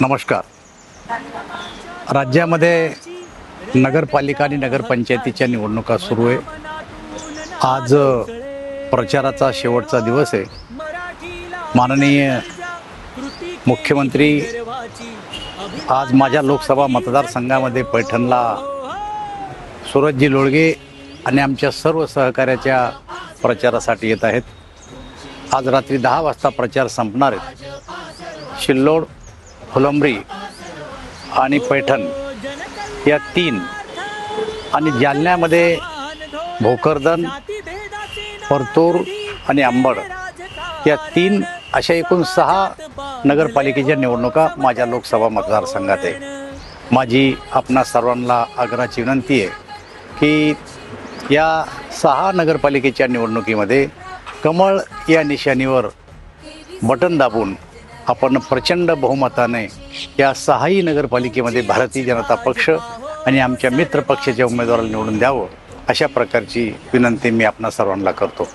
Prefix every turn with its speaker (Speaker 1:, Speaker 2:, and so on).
Speaker 1: नमस्कार. राज्यामध्ये नगरपालिका आणि नगरपंचायतीच्या निवडणुका सुरू आहे. आज प्रचाराचा शेवटचा दिवस आहे. माननीय मुख्यमंत्री आज माझ्या लोकसभा मतदारसंघामध्ये पैठणला सुरजजी लोळगे आणि आमच्या सर्व सहकार्याच्या प्रचारासाठी येत आहेत. आज रात्री दहा वाजता प्रचार संपणार आहेत शिल्लोड फुलंब्री आणि पैठण या तीन आणि जालन्यामध्ये भोकरदन परतूर आणि अंबड या तीन अशा एकूण सहा नगरपालिकेच्या निवडणुका माझ्या लोकसभा मतदारसंघात आहे. माझी आपणा सर्वांना आग्रहाची विनंती आहे की या सहा नगरपालिकेच्या निवडणुकीमध्ये कमळ या निशाणीवर बटन दाबून आपण प्रचंड बहुमताने या सहाही नगरपालिकेमध्ये भारतीय जनता पक्ष आणि आमच्या मित्र पक्षाच्या उमेदवाराला निवडून द्यावं अशा प्रकारची विनंती मी आपणा सर्वांना करतो.